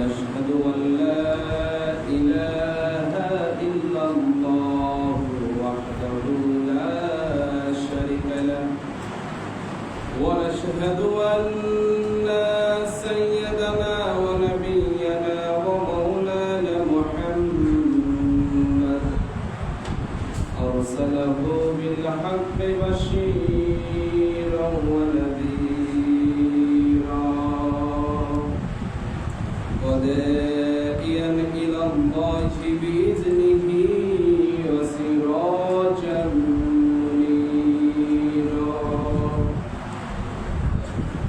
problemas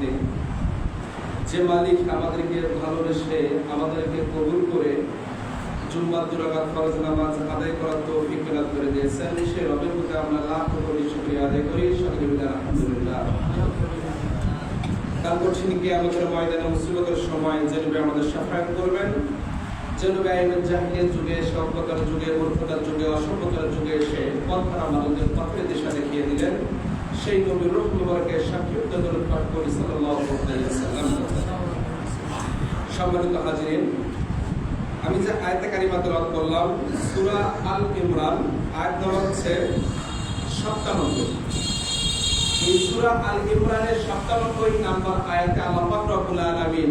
মেহেরবানিতে যে মালিক আমাদেরকে ভালোবেসে আমাদেরকে কবুল করে জুম্মার দুরাকাত ফরজ নামাজ আদায় করার তৌফিক প্রদান করে দিয়েছেন সেই রবের প্রতি আমরা লাখ কোটি শুকরিয়া আদায় করি। মিলে আলহামদুলিল্লাহ। তারপর তিনি কি আমাদের ময়দানে মুসিবতের সময় যেভাবে আমাদের সাফায়াত করবেন। যেভাবে আইনের জাহিলিয়াত যুগে, সভ্যতার যুগে, মূর্খতার যুগে, অসভ্যতার যুগে এসে পন্থা আমাদের পথের দিশা দেখিয়ে দিলেন। সেই নবীর রূপ মুবারকে সাক্ষিপ্ত দরুদ পাঠ করি সাল্লাল্লাহু আলাইহি ওয়াসাল্লাম। সম্মানিত হাজিরিন, আমি যে আয়াতে কারিমা তেলাওয়াত করলাম, সূরা আল ইমরান, আয়াত নম্বর হচ্ছে 97 এই সূরা আল ইমরানের 97 নাম্বার আয়াতে আল্লাহ পাক রব্বুল আলামিন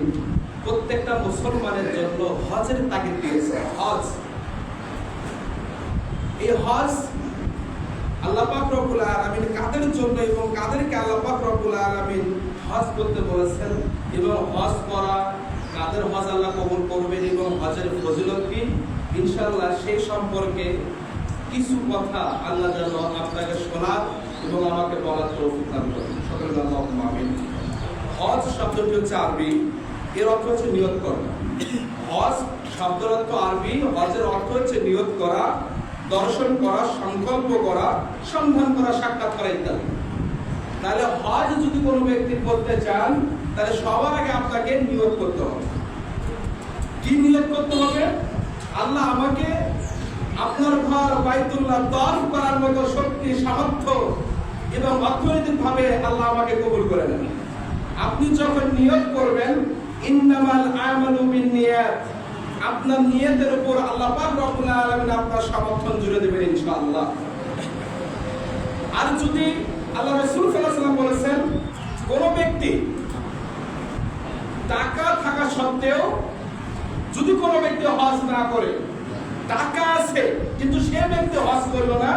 প্রত্যেকটা মুসলমানের জন্য হজের তাগিদ দিয়েছে হজ। এই হজ কাদের জন্য এবং কাদেরকে হজ করতে বলেছেন? এবং হজ করা কাদের হজ আল্লাহ কবুল করবেন এবং হজের ফজিলত কি? সেই সম্পর্কে কিছু কথা আল্লাহ যেন আপনাকে শোনার এবং আমাকে বলার তৌফিক দান করেন। আমিন। হজ শব্দটি হচ্ছে আরবি, এর অর্থ হচ্ছে নিয়ত করা। হজ শব্দের অর্থ আরবি, হজের অর্থ হচ্ছে নিয়ত করা। দর্শন করা, সংকল্প করা, সন্ধান করা, সাক্ষাৎ করা ইত্যাদি। তাহলে হজ যদি কোনো ব্যক্তি করতে চান, তাহলে সবার আগে আপনাকে নিয়ত করতে হবে। কি নিয়ত করতে হবে? আল্লাহ আমাকে আপনার ঘর, বাইতুল্লাহ তরফ করার মতো শক্তি, সামর্থ্য এবং অর্থনৈতিক ভাবে আল্লাহ আমাকে কবুল করে নেন। আপনি যখন নিয়োগ করবেন, ইন্নামাল আমালু বিন্নিয়াত আপনার নিয়তের উপর আল্লাহ আপনার সমর্থন জুড়ে দেবেন ইনশাআল্লাহ। আর যদি আল্লাহ রাসূল সাল্লাল্লাহু বলেছেন, কোন ব্যক্তি টাকা থাকা সত্ত্বেও যদি কোনো ব্যক্তি হজ না করে, টাকা আছে, কিন্তু সে ব্যক্তি হজ করল না,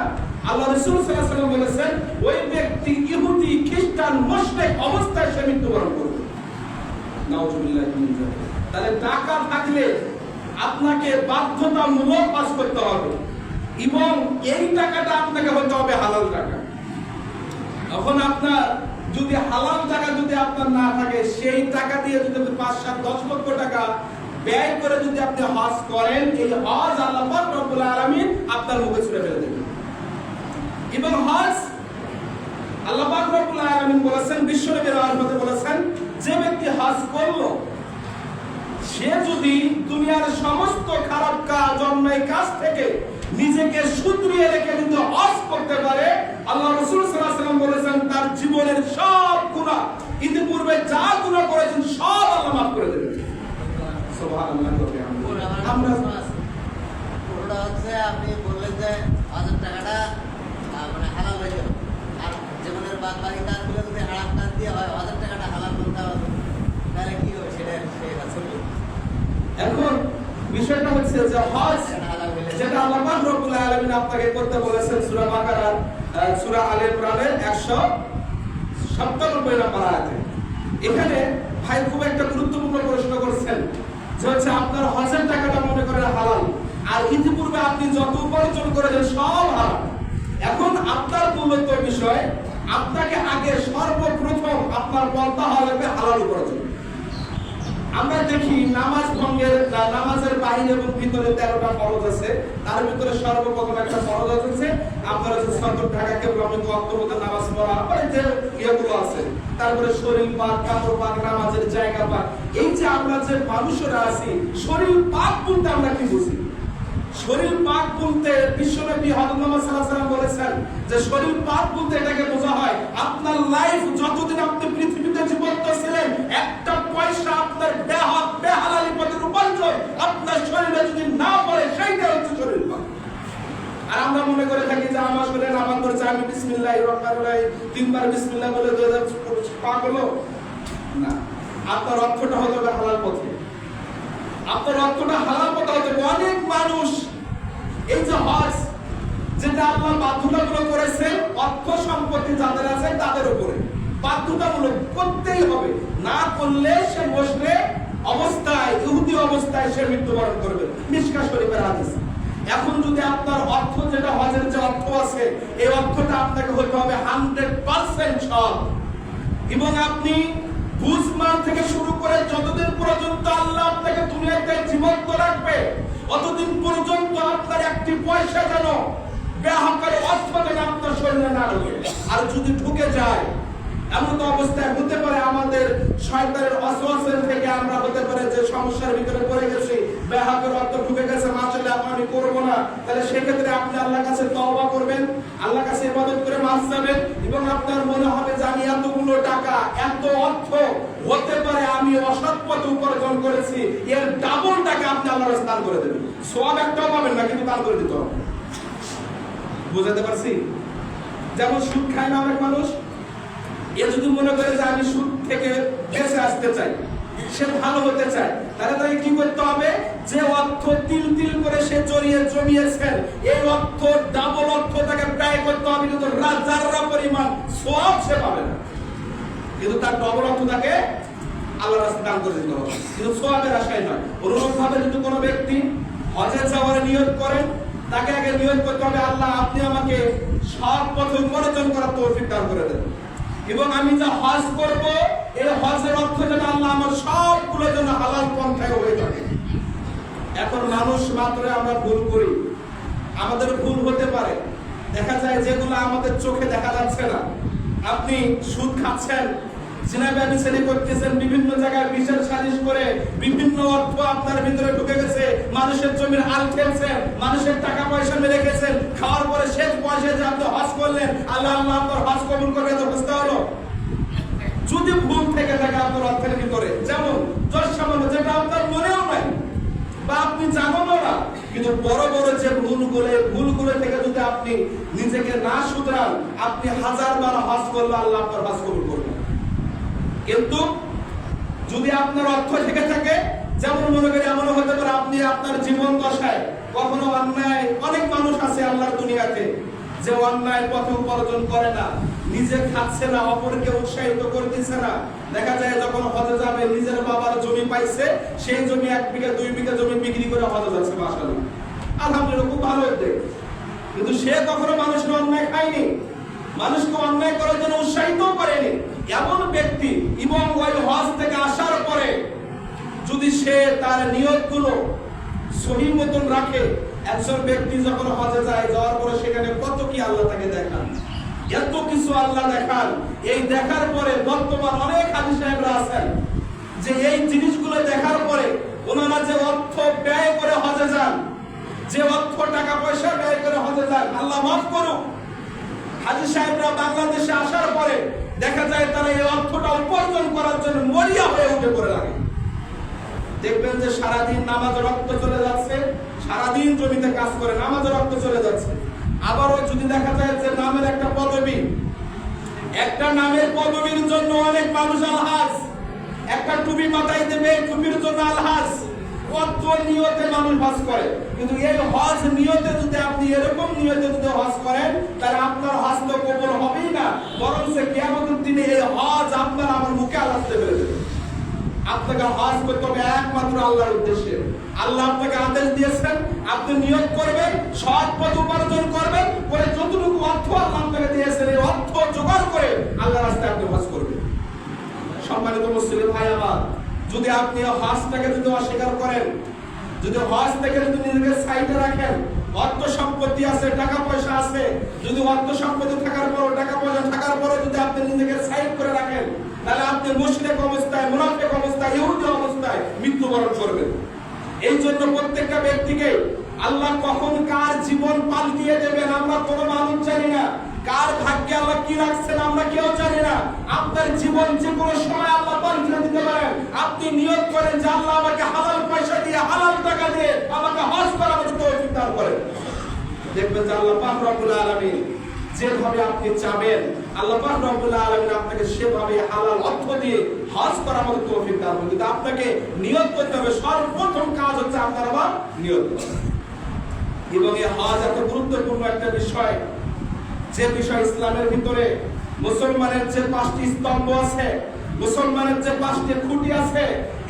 আল্লাহ রাসূল সাল্লাল্লাহু বলেছেন, ওই ব্যক্তি ইহুদি, খ্রিস্টান, মুশরিক অবস্থায় সে মৃত্যুবরণ করবে। তাহলে টাকা থাকলে আপনাকে বাধ্যতামূলক পাস করতে হবে। এবং এই টাকাটা আপনাকে হতে হবে হালাল টাকা। এখন আপনার যদি হালাল টাকা যদি আপনার না থাকে, সেই টাকা দিয়ে যদি পাঁচ, সাত, দশ লক্ষ টাকা ব্যয় করে যদি আপনি হজ করেন, এই হজ আল্লাহ রব্বুল আলামিন আপনার মুখে ছুঁড়ে ফেলে দেবেন। এবং হজ আল্লাহ রব্বুল আলামিন বলেছেন বিশ্বনবীর রহমতে বলেছেন, যে ব্যক্তি হজ করল সে যদি দুনিয়ার সমস্ত খারাপ কাজ অন্যায় কাজ থেকে নিজেকে শুধরিয়ে রেখে কিন্তু হজ করতে পারে, আল্লাহ রসুল ওয়াসাল্লাম বলেছেন, তার জীবনের সব গুনাহ ইতিপূর্বে যা গুনাহ করেছেন সব আল্লাহ মাফ করে দেবেন। আমরা হচ্ছে আপনি যে হাজার মানে হয়ে আর জীবনের বাদ যদি দিয়ে হয় হাজার টাকাটা হালাল করতে হবে তাহলে কি হবে সেটা সেটা শুনব এখন বিষয়টা হচ্ছে যে হজ যেটা আল্লাহ পাক রব্বুল আলামিন আপনাকে করতে বলেছেন সূরা বাকারার আহ, সূরা আলে ইমরানের 197 নম্বর আয়াতে। এখানে ভাই খুব একটা গুরুত্বপূর্ণ প্রশ্ন করছেন যে হচ্ছে আপনার হজের টাকাটা মনে করেন হালাল আর ইতিপূর্বে আপনি যত উপার্জন করেছেন সব হালাল। এখন আপনার মূলত বিষয় আপনাকে আগে সর্বপ্রথম আপনার পন্থা হওয়া হালাল উপার্জন। আমরা দেখি নামাজ ভঙ্গের নামাজের বাইরে এবং ভিতরে তেরোটা ফরজ আছে। তার ভিতরে সর্বপ্রথম একটা ফরজ আছে আপনার হচ্ছে সতর ঢাকাকে ভ্রমিত অন্তর্গত নামাজ পড়া মানে যে ইয়েগুলো আছে। তারপরে শরীর পাক কাপড় পাক নামাজের জায়গা পাক এই যে আমরা যে মানুষরা আছি শরীর পাক বলতে আমরা কি বুঝি? শরীর পাক বলতে বিশ্বব্যাপী সাল্লাল্লাহু আলাইহি বলেছেন যে শরীর পাক বলতে এটাকে বোঝা হয়, আপনার লাইফ যতদিন আপনি পৃথিবীতে জীবন্ত ছিলেন, একটা পয়সা আপনার বেহাত বেহালালি পথে রূপান্তর আপনার শরীরে যদি না পড়ে সেইটা হচ্ছে শরীর আর আমরা মনে করে থাকি যে আমার শরীরে নামাজ পড়েছে, আমি বিসমিল্লাহির রহমানির রহিম, তিনবার বিসমিল্লাহ বলে দুই হাজার হলো না, আপনার অর্থটা হতে হবে হালাল পথে। আপনার অর্থটা হালাল পথে হতে হবে অনেক মানুষ এই যে হজ, যেটা আপনার বাধ্যতামূলক করেছে অর্থ সম্পত্তি যাদের আছে তাদের উপরে। বাধ্যতামূলক করতেই হবে। না করলে সে বসলে অবস্থায়, ইহুদি অবস্থায় সে মৃত্যুবরণ করবে। মিশকা শরীফের হাদিস। এখন যদি আপনার অর্থ যেটা হজের যে অর্থ আছে, এই অর্থটা আপনাকে হতে হবে হান্ড্রেড পার্সেন্ট সৎ। এবং আপনি বুঝমান থেকে শুরু করে যতদিন পর্যন্ত আল্লাহ আপনাকে দুনিয়াতে জীবন্ত রাখবে, অতদিন পর্যন্ত আপনার একটি পয়সা যেন ব্যাহকের অর্থ যেন আপনার শরীরে না ঢোকে। আর যদি ঢুকে যায় এমন অবস্থায় হতে পারে আমাদের শয়তানের অসওয়াসের থেকে আমরা হতে পারে যে সমস্যার ভিতরে পড়ে গেছি ব্যাহকের অর্থ ঢুকে গেছে মাসলে আমি করব না। তাহলে সেক্ষেত্রে আপনি আল্লাহর কাছে তওবা করবেন, আল্লাহর কাছে ইবাদত করে মাফ চাবেন এবং আপনার মনে হবে যে আমি এতগুলো টাকা, এত অর্থ হতে পারে আমি অসৎ পথে উপার্জন করেছি, এর ডাবল টাকা আপনি কাছে দান করে দেবেন। সব একটাও পাবেন না, কিন্তু দান করে দিতে হবে। বুঝাতে পারছি? যেমন সুদ খায় না অনেক মানুষ এ যদি মনে করে যে আমি সুদ থেকে বেঁচে আসতে চাই। সে ভালো হতে চায়। তাহলে তাকে কি করতে হবে? যে অর্থ তিল তিল করে সে জড়িয়ে জমিয়েছেন এই অর্থ ডাবল অর্থ তাকে ব্যয় করতে হবে, কিন্তু রাজাররা পরিমাণ, সব সে পাবে না। কিন্তু তার ডবল অর্থ তাকে আল্লাহ রাস্তায় দান করে দিতে হবে। কিন্তু সোয়াবের আশায় নয়। অনুরূপ ভাবে যদি কোনো ব্যক্তি হজে যাওয়ার নিয়োগ করেন, তাকে আগে নিয়োগ করতে হবে, আল্লাহ আপনি আমাকে সৎ পথে উপার্জন করার তৌফিক দান করে দেন। এবং আমি যা হজ করব এই হজের অর্থ যেন আল্লাহ আমার সবগুলো যেন হালাল পন্থায় হয়ে থাকে। এখন মানুষ মাত্র আমরা ভুল করি। আমাদের ভুল হতে পারে। দেখা যায় যেগুলো আমাদের চোখে দেখা যাচ্ছে না। আপনি সুদ খাচ্ছেন জিনা ব্যবসায়ী করতেছেন, বিভিন্ন জায়গায় বিচার সালিশ করে, বিভিন্ন অর্থ আপনার ভিতরে ঢুকে গেছে। মানুষের জমির হাল খেলছেন, মানুষের টাকা পয়সা মেরে গেছেন খাওয়ার পরে শেষ পয়সা যে আপনি হজ করলেন, আল্লাহ আল্লাহ আপনার হজ কবুল করবে তো বুঝতে হলো যদি ভুল থেকে থাকে আপনার অর্থের ভিতরে, যেমন যশ সামান্য, যেটা আপনার মনেও নাই, বা আপনি জানেনও না, কিন্তু বড় বড় যে ভুলগুলো ভুলগুলো থেকে যদি আপনি নিজেকে না শুধরান, আপনি হাজার বার হজ করলে আল্লাহ আপনার হজ কবুল কিন্তু যদি আপনার অর্থ থেকে থাকে, যেমন মনে করি এমন হতে পারে আপনি আপনার জীবন দশায় কখনো অন্যায়, অনেক মানুষ আছে আল্লাহর দুনিয়াতে যে অন্যায় পথে উপার্জন করে না, নিজে খাচ্ছে না, অপরকে উৎসাহিত করতেছে না। দেখা যায় যখন হজে যাবে, নিজের বাবার জমি পাইছে, সেই জমি এক বিঘা, দুই বিঘা জমি বিক্রি করে হজে যাচ্ছে মাসাল্লাহ আলহামদুলিল্লাহ খুব ভালো উদ্যোগ কিন্তু সে কখনো মানুষের অন্যায় খায়নি। মানুষকে অন্যায় করার জন্য উৎসাহিত করেনি। এমন ব্যক্তি এবং ওই হজ থেকে আসার পরে যদি সে তার নিয়তগুলো সহি মতন রাখে, একজন ব্যক্তি যখন হজে যায়, যাওয়ার পরে সেখানে কত কি আল্লাহ তাকে দেখান? এত কিছু আল্লাহ দেখান। এই দেখার পরে বর্তমান অনেক হাজি সাহেবরা আছেন যে এই জিনিসগুলো দেখার পরে ওনারা যে অর্থ ব্যয় করে হজে যান, যে অর্থ টাকা পয়সা ব্যয় করে হজে যান, আল্লাহ মাফ করুক। হাজি সাহেবরা বাংলাদেশে আসার পরে দেখা যায় তারা এই অর্থটা উপার্জন করার জন্য মরিয়া হয়ে উঠে পড়ে লাগে। দেখবেন যে সারাদিন নামাজ রক্ত চলে যাচ্ছে, সারাদিন জমিতে কাজ করে নামাজ রক্ত চলে যাচ্ছে। আবারও যদি দেখা যায় যে নামের একটা পদবী, একটা নামের পদবীর জন্য অনেক মানুষ আলহাজ, একটা টুপি মাথায় দেবে টুপির জন্য আলহাজ। কত নিয়তে মানুষ হজ করে। কিন্তু এই হজ নিয়তে যদি আপনি এরকম নিয়তে যদি হজ করেন, তাহলে আপনার হজ তো কবল হবেই না। বরং সে কিয়ামতের দিনে এই হজ আপনার আমার মুখে আলাদা পেরে আপনাকে হজ করতে হবে একমাত্র আল্লাহর উদ্দেশ্যে। আল্লাহ আপনাকে আদেশ দিয়েছেন, আপনি নিয়োগ করবেন, সৎ পথ উপার্জন করবেন, করে যতটুকু অর্থ আল্লাহ আপনাকে দিয়েছেন, এই অর্থ জোগাড় করে আল্লাহ রাস্তায় আপনি হজ করবেন। সম্মানিত মুসলিম ভাই আমার যদি আপনি হজটাকে যদি অস্বীকার করেন, যদি হজ থেকে যদি নিজেকে সাইডে রাখেন, অর্থ সম্পত্তি আছে, টাকা পয়সা আছে, যদি অর্থ সম্পত্তি থাকার পর টাকা পয়সা থাকার পরে যদি আপনি নিজেকে সাইড করে রাখেন, তাহলে আপনি মুশরিক অবস্থায়, মুনাফিক অবস্থায়, ইহুদি অবস্থায় মৃত্যুবরণ করবেন। এই জন্য প্রত্যেকটা ব্যক্তিকে আল্লাহ কখন কার জীবন পাল্টিয়ে দেবেন আমরা কোনো মানুষ জানি না। কার ভাগ্যে আল্লাহ কি রাখছেন আমরা কেউ জানি না। আপনার জীবন যে কোনো সময় আল্লাহ পাল্টিয়ে দিতে পারেন আপনি নিয়োগ করেন যে আল্লাহ আমাকে হালাল পয়সা দিয়ে, হালাল টাকা দিয়ে আমাকে হজ করা আমাকে তৌফিক দান করেন। দেখবেন যে আল্লাহ পাক রব্বুল আলামিন যেভাবে আপনি চাবেন, আল্লাহ পাক রব্বুল আলামিন আপনাকে সেভাবে হালাল অর্থ দিয়ে হজ করার মতো তৌফিক দান করবেন কিন্তু আপনাকে নিয়ত করতে হবে। সর্বপ্রথম কাজ হচ্ছে আপনার আবার করা। এবং এই হজ এত গুরুত্বপূর্ণ একটা বিষয়। যে বিষয় ইসলামের ভিতরে মুসলমানের যে পাঁচটি স্তম্ভ আছে, মুসলমানের যে পাঁচটি খুঁটি আছে,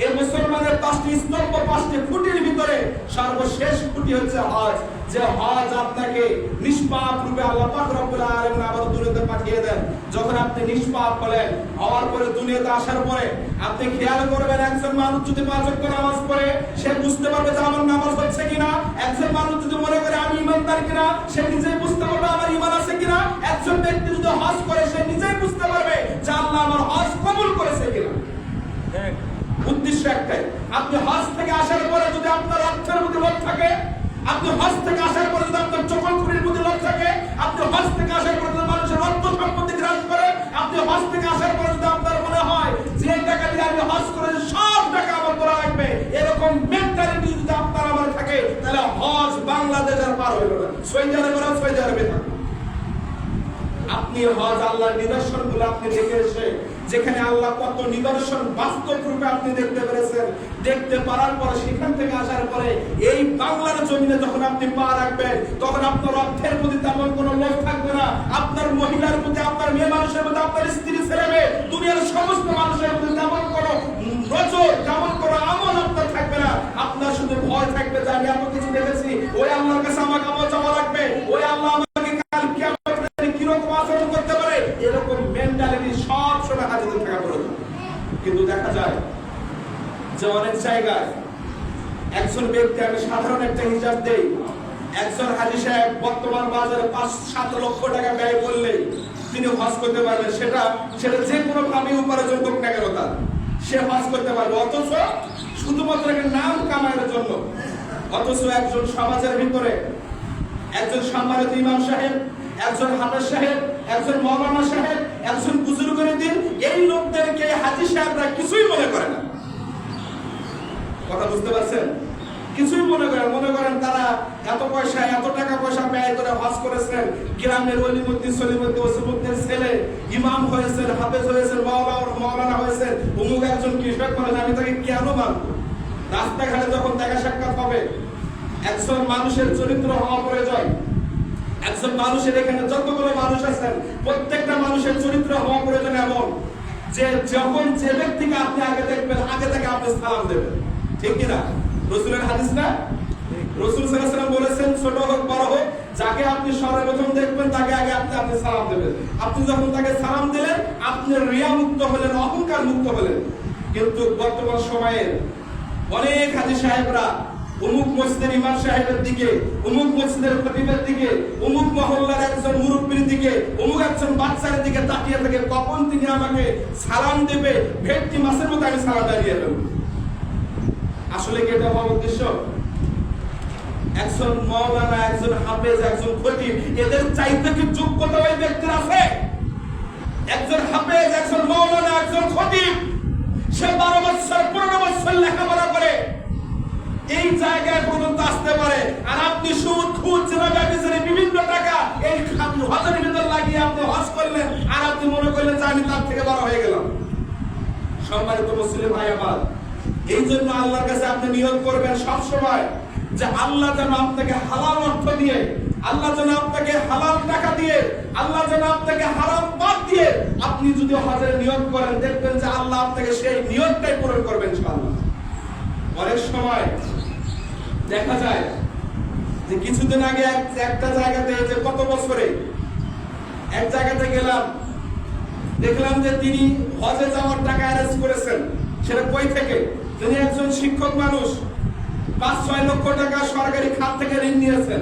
এই মুসলমানের পাঁচটি স্তম্ভ, পাঁচটি খুঁটির ভিতরে সর্বশেষ খুঁটি হচ্ছে হজ। যে হজ আপনাকে নিষ্পাপ রূপে আল্লাহ পাক রব্বুল আলামিন আবার দুনিয়াতে পাঠিয়ে দেন। যখন আপনি নিষ্পাপ হলেন হওয়ার পরে দুনিয়াতে আসার পরে আপনি খেয়াল করবেন একজন মানুষ যদি পাঁচ ওয়াক্ত নামাজ পড়ে সে বুঝতে পারবে যে আমার নামাজ হচ্ছে কিনা। একজন মানুষ যদি মনে করে আমি ইমানদার কিনা সে নিজেই বুঝতে পারবে আমার ইমান আছে কিনা। একজন ব্যক্তি যদি হজ করে সে নিজেই বুঝতে পারবে যে আল্লাহ আমার হজ কবুল করেছে কিনা। উদ্দেশ্য একটাই আপনি হজ থেকে আসার পরে যদি আপনার অর্থের মধ্যে লোভ থাকে আপনি হজ থেকে আসার পরে যদি আপনার চকল খুঁড়ির মধ্যে লোভ থাকে আপনি হজ থেকে আসার পরে যদি মানুষের অর্থ সম্পত্তি গ্রাস করে, আপনি হজ থেকে আসার পরে যদি আপনার মনে হয় যে টাকা দিয়ে আমি হজ করে সব টাকা আমার করা লাগবে, এরকম মেন্টালিটি যদি আপনার আমার থাকে, তাহলে হজ বাংলাদেশ আর পার হইল না। সৌদি আরবে না সৌদি আপনি হজ আল্লাহর নিদর্শনগুলো আপনি দেখে এসে যেখানে আল্লাহ কত নিদর্শন বাস্তব রূপে আপনি দেখতে পেরেছেন, দেখতে পারার পরে, সেখান থেকে আসার পরে এই বাংলার জমিনে যখন আপনি পা রাখবেন, তখন আপনার অর্থের প্রতি তেমন কোনো লোভ থাকবে না। আপনার মহিলার প্রতি, আপনার মেয়ে মানুষের প্রতি, আপনার স্ত্রী, ছেলে মেয়ে, দুনিয়ার সমস্ত মানুষের প্রতি তেমন কোনো নজর, তেমন কোনো আমল আপনার থাকবে না। আপনার শুধু ভয় থাকবে যে, আমি এত কিছু দেখেছি, ওই আল্লাহর কাছে আমাকে আমল জমা রাখবে ওই আল্লাহ আমাকে কাল কিয়ামতের কীরকম আচরণ করতে পারে এরকম মেন্টালিটি সব সময় হাজির থাকা প্রয়োজন কিন্তু দেখা যায় যে অনেক জায়গায় একজন ব্যক্তি, আমি সাধারণ একটা হিসাব দেই, একজন হাজি সাহেব বর্তমান বাজারে পাঁচ, সাত লক্ষ টাকা ব্যয় করলে তিনি হজ করতে পারবেন। সেটা সেটা যে কোনো ভাবে উপার্জন করুক না কেন তার। সে হজ করতে পারবে। অথচ শুধুমাত্র একটা নাম কামানোর জন্য। অথচ একজন সমাজের ভিতরে একজন সম্মানিত ইমাম সাহেব একজন হাফেজ সাহেব, একজন মৌলানা সাহেব, একজন বুজুর্গের দিন, এই লোকদেরকে হাজি সাহেবরা কিছুই মনে করে না। কথা বুঝতে পারছেন? কিছুই মনে করেন মনে করেন তারা এত পয়সা, এত টাকা পয়সা ব্যয় করে হজ করেছেন। গ্রামের অলিমুদ্দিন সলিমুদ্দিন ওসিমুদ্দিন ছেলে ইমাম হয়েছেন, হাফেজ হয়েছেন মাওলানা মাওলানা হয়েছেন। অমুক একজন কৃষক করেন আমি তাকে কেন মানবো? রাস্তাঘাটে যখন দেখা সাক্ষাৎ হবে একজন মানুষের চরিত্র হওয়া প্রয়োজন। একজন মানুষের এখানে যতগুলো মানুষ আছেন, প্রত্যেকটা মানুষের চরিত্র হওয়া প্রয়োজন এমন যে যখন যে ব্যক্তিকে আপনি আগে দেখবেন, আগে থেকে আপনি সালাম দেবেন। ঠিক কিনা? রসুলের হাদিস না? রসুল সাল্লাম বলেছেন, ছোট হোক, বড় হোক, যাকে আপনি সর্বপ্রথম দেখবেন, তাকে আগে আপনি আপনি সালাম দেবেন। আপনি যখন তাকে সালাম দিলেন, আপনি রিয়া মুক্ত হলেন অহংকার মুক্ত হলেন। কিন্তু বর্তমান সময়ে অনেক হাজি সাহেবরা অমুক মসজিদের ইমাম সাহেবের দিকে অমুক মসজিদের খতিবের দিকে অমুক মহল্লার একজন মুরব্বীর দিকে অমুক একজন বাচ্চার দিকে তাকিয়ে থাকে, কখন তিনি আমাকে সালাম দেবে? ভেটকি মাসের মতো আমি সালাম দাঁড়িয়ে দেবো আসলে কি এটা হওয়ার উদ্দেশ্য? একজন মৌলানা একজন হাফেজ, একজন খতিব, এদের চাইতে কি যোগ্যতা ওই ব্যক্তির আছে? একজন হাফেজ, একজন মৌলানা একজন খতিব, সে বারো বছর পনেরো বছর লেখাপড়া করে এই জায়গায় পর্যন্ত আসতে পারে। আর আপনি সুদ খুদ যেভাবে আপনি বিভিন্ন টাকা এই হজের ভিতর লাগিয়ে আপনি হজ করলেন, আর আপনি মনে করলেন যে আমি তার থেকে বড় হয়ে গেলাম। সম্মানিত মুসলিম ভাই আমার, এই জন্য আল্লাহর কাছে আপনি নিয়োগ করবেন সব সময় যে আল্লাহ যেন আপনাকে হালাল অর্থ দিয়ে, আল্লাহ যেন আপনাকে হালাল টাকা দিয়ে, আল্লাহ যেন আপনাকে হারাম বাদ দিয়ে আপনি যদি হজের নিয়োগ করেন, দেখবেন যে আল্লাহ আপনাকে সেই নিয়োগটাই পূরণ করবেন ইনশাআল্লাহ। অনেক সময় দেখা যায় যে কিছুদিন আগে এক- একটা জায়গাতে যে কত বছরে এক জায়গাতে গেলাম, দেখলাম যে তিনি হজে যাওয়ার টাকা অ্যারেঞ্জ করেছেন। সেটা কই থেকে? তিনি একজন শিক্ষক মানুষ, পাঁচ, ছয় লক্ষ টাকা সরকারি খাত থেকে ঋণ নিয়েছেন।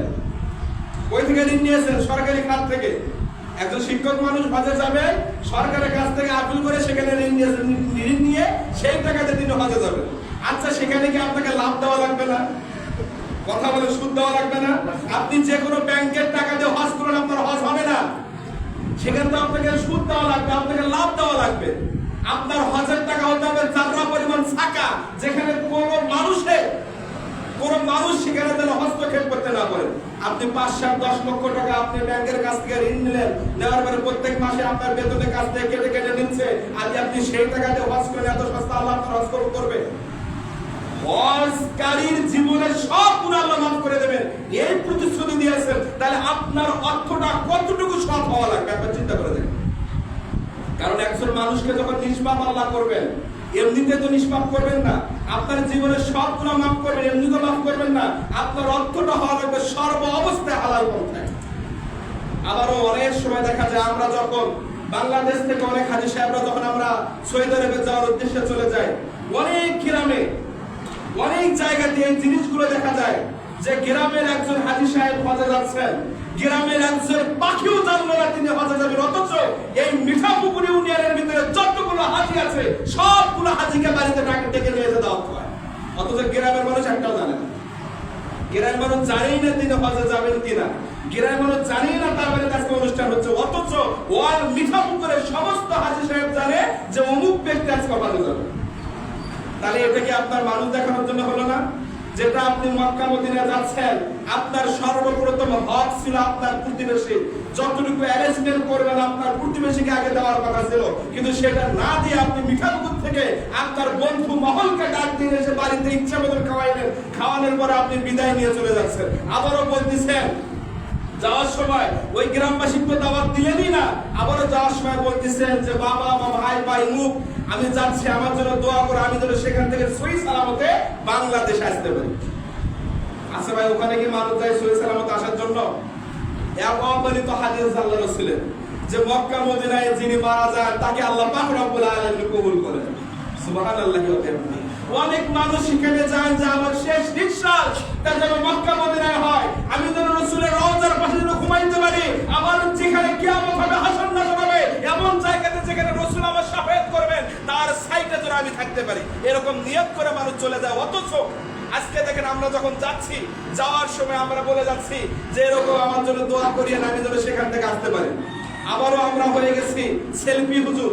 কই থেকে ঋণ নিয়েছেন? সরকারি খাত থেকে। একজন শিক্ষক মানুষ হজে যাবে, সরকারের কাছ থেকে আপিল করে সেখানে ঋণ নিয়েছেন। ঋণ নিয়ে সেই টাকাতে তিনি হজে যাবেন। আচ্ছা সেখানে কি আপনাকে লাভ দেওয়া লাগবে না? কথা বলে সুদ দেওয়া লাগবে না। আপনি যে কোনো ব্যাংকের টাকা দিয়ে হজ করেন, আপনার হজ হবে না। সেখানে তো আপনাকে সুদ দেওয়া লাগবে, আপনাকে লাভ দেওয়া লাগবে। আপনার হজের টাকা হতে হবে চাররা পরিমাণ ছাকা, যেখানে কোনো মানুষে, কোন মানুষ সেখানে যেন হস্তক্ষেপ করতে না পারে। আপনি পাঁচ, সাত, দশ লক্ষ টাকা আপনি ব্যাংকের কাছ থেকে ঋণ নিলেন নেওয়ার পরে প্রত্যেক মাসে আপনার বেতনের কাছ থেকে কেটে কেটে নিচ্ছে। আজ আপনি সেই টাকা দিয়ে হজ করেন, এত সস্তা আল্লাহ আপনার হজ করবে জীবনের সব গুণ আল্লাহ মাফ করে দেবেন। এই প্রতিশ্রুতি দিয়েছেন। তাহলে আপনার অর্থটা কতটুকু সৎ হওয়া লাগবে? একবার চিন্তা করে কারণ একজন মানুষকে যখন নিষ্পাপ আল্লাহ করবেন, এমনিতে তো নিষ্পাপ করবেন না। আপনার জীবনের সব গুণা মাফ করবেন এমনি তো মাফ করবেন না। আপনার অর্থটা হওয়া লাগবে সর্ব অবস্থায় হালাল পন্থায়। আবারও অনেক সময় দেখা যায়, আমরা যখন বাংলাদেশ থেকে অনেক হাজি সাহেবরা যখন আমরা সৌদি আরবে যাওয়ার উদ্দেশ্যে চলে যাই, অনেক গ্রামে অনেক জায়গাতে এই জিনিসগুলো দেখা যায় যে গ্রামের একজন হাজি সাহেব হজে যাচ্ছেন গ্রামের একজন পাখিও জানলো না তিনি হজে যাবেন অথচ এই মিঠাপুকুর ইউনিয়নের ভিতরে যতগুলো হাজি আছে, সবগুলো হাজিকে বাড়িতে ডাকে ডেকে নিয়ে যেতে হয়। অথচ গ্রামের মানুষ একটাও জানে না। গ্রামের মানুষ জানেই না তিনি হজে যাবেন কিনা। গ্রামের মানুষ জানেই না তার বাড়িতে আজকে অনুষ্ঠান হচ্ছে। অথচ ওয়াল মিঠাপুকুরের সমস্ত হাজি সাহেব জানে যে অমুক ব্যক্তি আজকে হজে যাবে তাহলে এটা কি আপনার মানুষ দেখানোর জন্য হলো না? যেটা আপনি মক্কা মদিনা যাচ্ছেন, আপনার সর্বপ্রথম হক ছিল আপনার প্রতিবেশী। যতটুকু অ্যারেঞ্জমেন্ট করবেন, আপনার প্রতিবেশীকে আগে দেওয়ার কথা ছিল। কিন্তু সেটা না দিয়ে আপনি মিঠাপুকুর থেকে আপনার বন্ধু মহলকে ডাক দিয়ে এসে বাড়িতে ইচ্ছা মতন খাওয়াইলেন। খাওয়ানোর পরে আপনি বিদায় নিয়ে চলে যাচ্ছেন। আবারও বলতেছেন, যাওয়ার সময় ওই গ্রামবাসীকে দাওয়াত দিলেনই না। আবারও যাওয়ার সময় বলতেছেন যে, বাবা বা ভাই ভাই, মুখ আমি যাচ্ছি, আমার জন্য দোয়া করে, আমি যেন সেখান থেকে সই সালামতে বাংলাদেশে আসতে পারি। আচ্ছা ভাই, ওখানে কি মানুষ যায় সই সালামতে আসার জন্য? যে মক্কা মদিনায় যিনি মারা যান, তাকে আল্লাহ পাক রব্বুল আলামিন কবুল করেন। অনেক মানুষ সেখানে যান, যে আমার শেষ নিঃশ্বাস তার যেন মক্কা মদিনায় হয়। আমি যেন রসুলের রওজার পাশে যেন ঘুমাইতে পারি, আমার যেখানে কিয়ামত হবে নাজর হবে এমন জায়গাতে যেখানে রসুল আমার সাফায়াত করবেন, তার সাইটে যেন আমি থাকতে পারি। এরকম নিয়ত করে মানুষ চলে যায়। অথচ আজকে দেখেন আমরা যখন যাচ্ছি, যাওয়ার সময় আমরা বলে যাচ্ছি যে, এরকম আমার জন্য দোয়া করিয়েন আমি যেন সেখান থেকে আসতে পারি। আবারও আমরা হয়ে গেছি সেলফি হুজুর।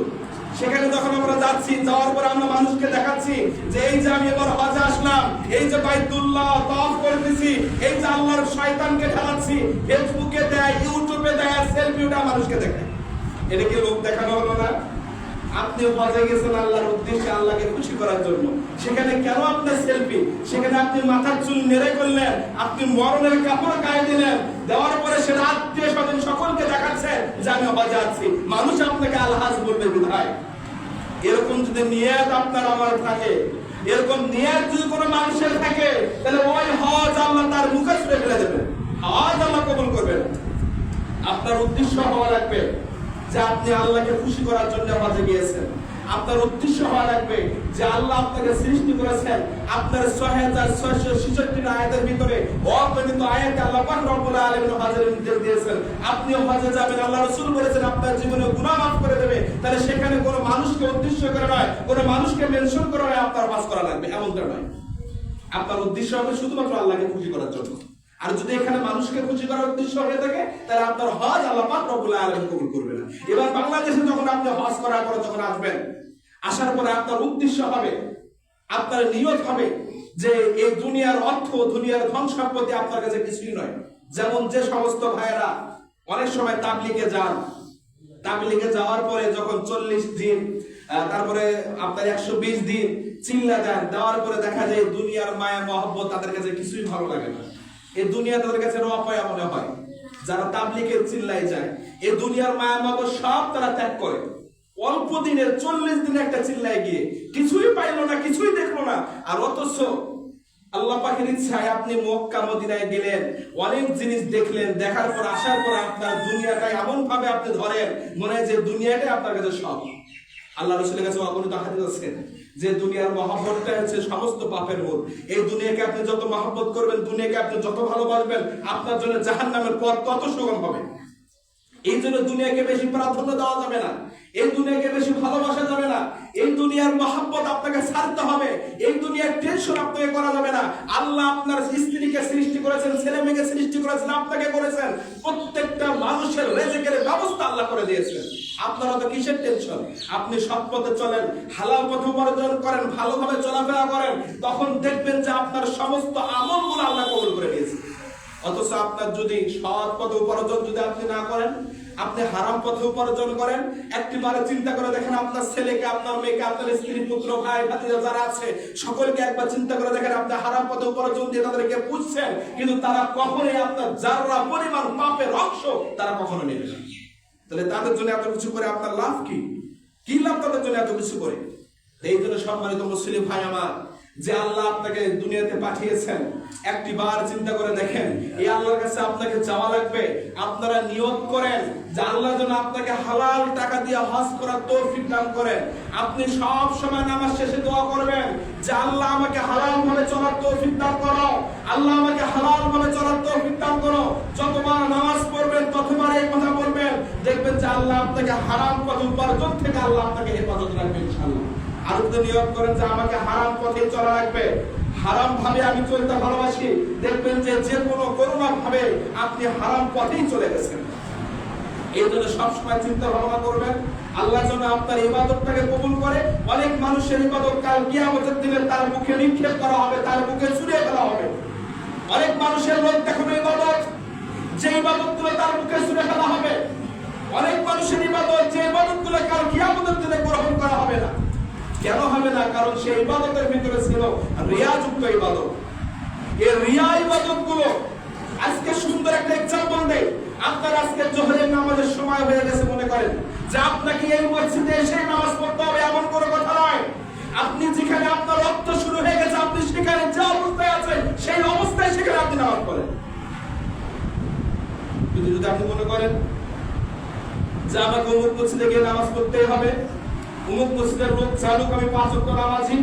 সেখানে যখন আমরা যাচ্ছি, যাওয়ার পর আমরা মানুষকে দেখাচ্ছি যে, এই যে আমি এবার হজে আসলাম, এই যে বাইতুল্লাহ তাওয়াফ করতেছি, এই যে আল্লাহর শয়তানকে ঠেলাচ্ছি ফেসবুকে দেয় ইউটিউবে দেয় সেলফি ওটা মানুষকে দেখায়। এটা কি লোক দেখানো হলো না? আপনি হজে গেছেন আল্লাহর উদ্দেশ্যে আল্লাহকে খুশি করার জন্য। সেখানে কেন আপনার সেলফি সেখানে আপনি মাথার চুল নেড়ে করলেন, আপনি মরণের কাপড় গায়ে দিলেন, দেওয়ার পরে সেটা আত্মীয় স্বজন সকলকে দেখাচ্ছেন যে আমি হজে আছি। মানুষ আপনাকে আলহাজ বলবে বিধায় এরকম যদি নিয়াত আপনার আমার থাকে, এরকম নিয়াত যদি কোনো মানুষের থাকে, তাহলে ওই হজ আল্লাহ তার মুখে ছুড়ে ফেলে দেবেন। হজ আল্লাহ কবুল করবেন। আপনার উদ্দেশ্য হওয়া লাগবে। যে আপনি আল্লাহকে খুশি করার জন্য হজে গিয়েছেন। আপনার উদ্দেশ্য হওয়া লাগবে যে আল্লাহ আপনাকে সৃষ্টি করেছেন। আপনার ছয় হাজার ছয়শো ছেষট্টি আয়াতের ভিতরে আয়াতে আল্লাহ নির্দেশ দিয়েছেন। যাবেন, আল্লাহ আপনার জীবনে গুনাহ মাফ করে দেবে। তাহলে সেখানে কোনো মানুষকে উদ্দেশ্য করে নয়, কোনো মানুষকে মেনশন করে নয়, আপনার হজ করা লাগবে। এমনটা নয়। আপনার উদ্দেশ্য হবে শুধুমাত্র আল্লাহকে খুশি করার জন্য। আর যদি এখানে মানুষকে খুশি করার উদ্দেশ্য হয়ে থাকে, তাহলে আপনার হজ আল্লাহ পাক রব্বুল আলামিন কবুল করবে না। এবার বাংলাদেশে যখন আপনি হজ করার পরে যখন আসবেন, আসার পরে আপনার উদ্দেশ্য হবে, আপনার নিয়ত হবে যে এই দুনিয়ার অর্থ, দুনিয়ার ধন সম্পত্তি আপনার কাছে কিছুই নয়। যেমন যে সমস্ত ভাইয়েরা অনেক সময় তাবলিগে যান। তাবলিগে যাওয়ার পরে যখন চল্লিশ দিন তারপরে আপনার একশো বিশ দিন চিল্লা দেন, দেওয়ার পরে দেখা যায় দুনিয়ার মায়া, মহব্বত তাদের কাছে কিছুই ভালো লাগে না। দুনিয়া তাদের কাছে অপয়া মনে হয়। যারা তাবলিকের চিল্লায় যায়, এ দুনিয়ার মায়া সব তারা ত্যাগ করে। অল্প দিনের চল্লিশ দিনে একটা চিল্লায় গিয়ে কিছুই পাইলো না, কিছুই দেখল না। আর অথচ আল্লাহ পাখির ইচ্ছায় আপনি মক্কা, মদিনায় গেলেন, অনেক জিনিস দেখলেন, দেখার পর, আসার পর আপনার দুনিয়াটা এমন ভাবে আপনি ধরেন, মনে হয় যে দুনিয়াটাই আপনার কাছে সব। আল্লাহ রসুলের কাছে অগণিত আছে। যে দুনিয়ার মহাব্বতটা হচ্ছে সমস্ত পাপের মূল। এই দুনিয়াকে আপনি যত মহাব্বত করবেন, দুনিয়াকে আপনি যত ভালোবাসবেন, আপনার জন্য জাহান্নামের পথ তত সুগম হবে। এই জন্য দুনিয়াকে বেশি প্রাধান্য দেওয়া যাবে না। এই দুনিয়াকে বেশি ভালোবাসা যাবে না। এই দুনিয়ার মহাব্বত আপনাকে ছাড়তে হবে। এই দুনিয়ার টেনশন আপনাকে করা যাবে না। আল্লাহ আপনার স্ত্রীকে সৃষ্টি করেছেন ছেলে মেয়েকে সৃষ্টি করেছেন, আপনাকে করেছেন। প্রত্যেকটা মানুষের রেজেকের ব্যবস্থা আল্লাহ করে দিয়েছেন। আপনারা তো কিসের টেনশন আপনি সৎ পথে চলেন, হালাল পথে উপার্জন করেন, ভালোভাবে চলাফেরা করেন, তখন দেখবেন যে আপনার সমস্ত আল্লাহ করে দিয়েছে অথচ আপনার যদি সৎ পথে উপার্জন যদি আপনি না করেন, আপনি হারাম পথে উপার্জন করেন চিন্তা করে দেখেন আপনার ছেলেকে, আপনার মেয়েকে, আপনার স্ত্রী, পুত্র, ভাই, ভাতিজা যারা আছে, সকলকে একবার চিন্তা করে দেখেন আপনি হারাম পথে উপার্জন দিয়ে তাদেরকে পুষছেন, কিন্তু তারা কখনোই আপনার যারা পরিমাণ পাপের অংশ, তারা কখনো নেবে না। তাহলে তাদের জন্য এত কিছু করে আপনার লাভ কি? কি লাভ তাদের জন্য এত কিছু করে? এই জন্য সম্মানিত মুসলিম ভাই আমার, যে আল্লাহ আপনাকে দুনিয়াতে পাঠিয়েছেন একটি বার চিন্তা করে দেখেন, এই আল্লাহর কাছে আপনাকে যাওয়া লাগবে, আপনারা নিয়ত করেন, যে আল্লাহ যেন আপনাকে হালাল টাকা দিয়ে হজ করার তৌফিক দান করেন। আপনি সব সময় নামাজ শেষে দোয়া করবেন, যে আল্লাহ আমাকে হালাল ভাবে চলার তৌফিক দান করো, আল্লাহ আমাকে হালাল ভাবে চলার তৌফিক দান করো। যতবার নামাজ পড়বেন, ততবার এই কথা বলবেন দেখবেন যে আল্লাহ আপনাকে হারাম পথ উপার্জন থেকে আল্লাহ আপনাকে হেফাজত রাখবে, ইনশাআল্লাহ। আর যদি নিয়ত করেন যে আমাকে হারাম পথে চলা লাগবে, হারাম ভাবে আমি চলতে ভালোবাসি, দেখবেন যে যে কোনো করোনা ভাবে আপনি হারাম পথেই চলে গেছেন। এই জন্য সবসময় চিন্তা ভাবনা করবেন, আল্লাহ যেন আপনার ইবাদতটাকে কবুল করে। অনেক মানুষের ইবাদত কাল তার মুখে নিক্ষেপ করা হবে, তার মুখে ছুড়ে ফেলা হবে। অনেক মানুষের লোক দেখানো ইবাদত, যে ইবাদত তার মুখে ছুড়ে ফেলা হবে অনেক মানুষের ইবাদত যে ইবাদতগুলো কাল কিয়ামতের দিনে গ্রহণ করা হবে না। কেন হবে না? কারণ সেই ইবাদতের ভিতরে ছিল রিয়াযুক্ত ইবাদত। এই রিয়া ইবাদতগুলো আজকে সুন্দর একটা এক্সাম্পল দেই। আপনার আজকে জোহরের নামাজের সময় হয়ে গেছে, মনে করেন। যে আপনাকে এই মসজিদে এসে নামাজ পড়তে হবে এমন কোনো কথা নয় আপনি যেখানে আপনার রক্ত শুরু হয়ে গেছে, আপনি সেখানে যে অবস্থায় আছেন, সেই অবস্থায় সেখানে আপনি নামাজ পড়েন। যদি আপনি মনে করেন যে আমাকে অমুক মসজিদে গিয়ে নামাজ পড়তেই হবে। অমুক মসজিদের লোক চালুক, আমি পাঁচ ওয়াক্ত নামাজি।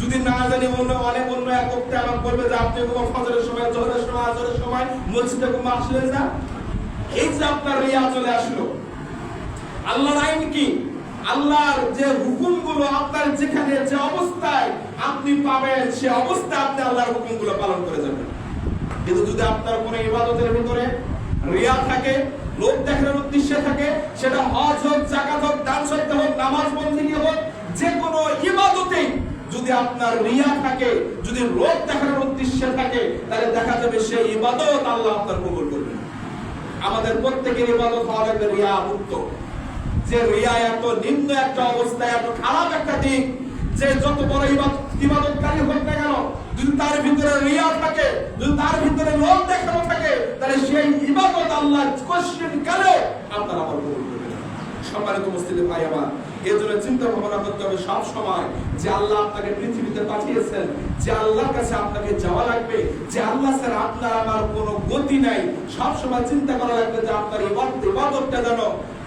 যদি না জানি অন্য অনেক অন্য এক বক্তা আমাকে বলবে যে, আপনি কোনো ফজরের সময়, জোহরের সময়, আজরের সময় মসজিদে কোনো আসলেন না? এই যে আপনার রিয়া চলে আসলো। আল্লাহর আইন কি? আল্লাহর যে হুকুমগুলো আপনার যেখানে যে অবস্থায় আপনি পাবেন, সে অবস্থায় আপনি আল্লাহর হুকুমগুলো পালন করে যাবেন। কিন্তু যদি আপনার কোনো ইবাদতের ভিতরে রিয়া থাকে লোক দেখানোর উদ্দেশ্যে থাকে, সেটা হজ হোক জাকাত হোক, দান সত্য হোক, নামাজ বন্দী হোক, যে কোনো ইবাদতেই যদি আপনার রিয়া থাকে, যদি লোক দেখানোর উদ্দেশ্যে থাকে, তাহলে দেখা যাবে সেই ইবাদত আল্লাহ আপনার কবুল করবে। আমাদের প্রত্যেকের ইবাদত হওয়া লাগবে রিয়া মুক্ত যে রিয়া এত নিম্ন একটা অবস্থা এত খারাপ একটা দিক, যে যত বড় ইবাদত ইবাদতকারী হোক না কেন যদি তার ভিতরে রিয়া থাকে যদি তার ভিতরে লোক দেখানো থাকে, তাহলে সেই ইবাদত আল্লাহ কোশ্চেন কালেও আপনার আবার কবুল করবে। সম্মানিত মুসলিম ভাই আমার, এই জন্য চিন্তা ভাবনা করতে হবে সব সময় যে আল্লাহ আপনাকে পৃথিবীতে পাঠিয়েছেন, যে আল্লাহর কাছে আপনাকে যাওয়া লাগবে, যে আল্লাহ স্যার আপনার আমার কোনো গতি নাই সব সময় চিন্তা করা লাগবে যে আপনার ইবাদত ইবাদতটা যেন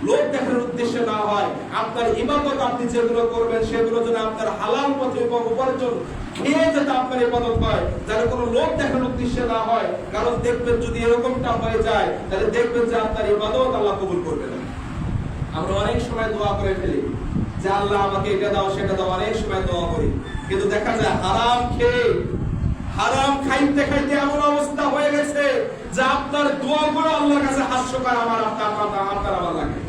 লোক দেখার উদ্দেশ্যে না হয়, আপনার ইবাদত আপনি যেগুলো করবেন, সেগুলো যেন আপনার হালাল পথে এবং উপার্জন খেয়ে যাতে আপনার ইবাদত হয়। যেন কোনো লোক দেখার উদ্দেশ্যে না হয়, কারণ দেখবেন যদি এরকমটা হয়ে যায়, তাহলে দেখবেন যে আপনার ইবাদত আল্লাহ কবুল করবে না। আমরা অনেক সময় দোয়া করে ফেলি, যে আল্লাহ আমাকে এটা দাও, সেটা দাও, অনেক সময় দোয়া করি। কিন্তু দেখা যায় হারাম খেয়ে, হারাম খাইতে খাইতে এমন অবস্থা হয়ে গেছে যে আপনার দোয়াগুলো আল্লাহর কাছে হাস্যকর, আমার আপনার আপনার আমার লাগে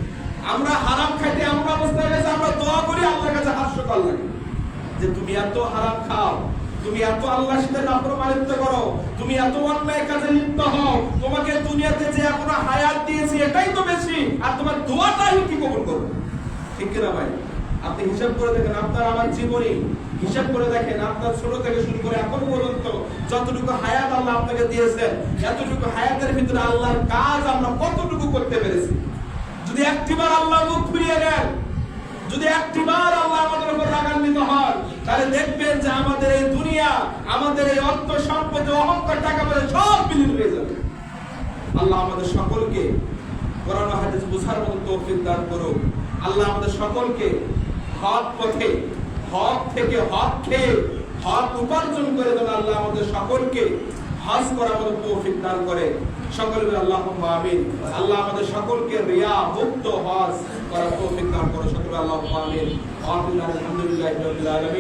আমরা হারাম খাইতে এমন অবস্থা হয়ে গেছে, আমরা দোয়া করি আল্লাহর কাছে হাস্যকর লাগে। যে তুমি এত হারাম খাও, তুমি এত আল্লাহর সাথে নাফরমানিত্ব করো, তুমি এত অন্যায় কাজে লিপ্ত হও, তোমাকে দুনিয়াতে যে এখনও হায়াত দিয়েছি, এটাই তো বেশি। আর তোমার দোয়াটাই কি কবুল করবে? ঠিক কিনা ভাই? আপনি হিসাব করে দেখেন, আপনার আমার জীবনে হিসাব করে দেখেন, আপনার ছোট থেকে শুরু করে এখন পর্যন্ত যতটুকু হায়াত আল্লাহ আপনাকে দিয়েছেন, এতটুকু হায়াতের ভিতরে আল্লাহর কাজ আমরা কতটুকু করতে পেরেছি? যদি একটিবার আল্লাহ মুখ ফিরিয়ে নেন, যদি একটিবার আল্লাহ আমাদের উপর রাগান্বিত হন, তাহলে দেখবেন যে আমাদের এই দুনিয়া, আমাদের এই অর্থ সম্পদ, অহংকার, টাকা পয়সা সব বিলীন হয়ে যাবে। আল্লাহ আমাদের সকলকে কোরআন হাদিস বুঝার মতো তৌফিক দান করুক। আল্লাহ আমাদের সকলকে হক পথে, হক থেকে হক খেয়ে, হক উপার্জন করে দেন। আল্লাহ আমাদের সকলকে হজ করার মতো তৌফিক দান করে সকলে বলে আল্লাহ আমিন। আল্লাহ আমাদের সকলকে রিয়া মুক্ত হজ করার তৌফিক দান করে সকলে আল্লাহ আমিন, আলহামদুলিল্লাহ রাব্বিল আলামিন।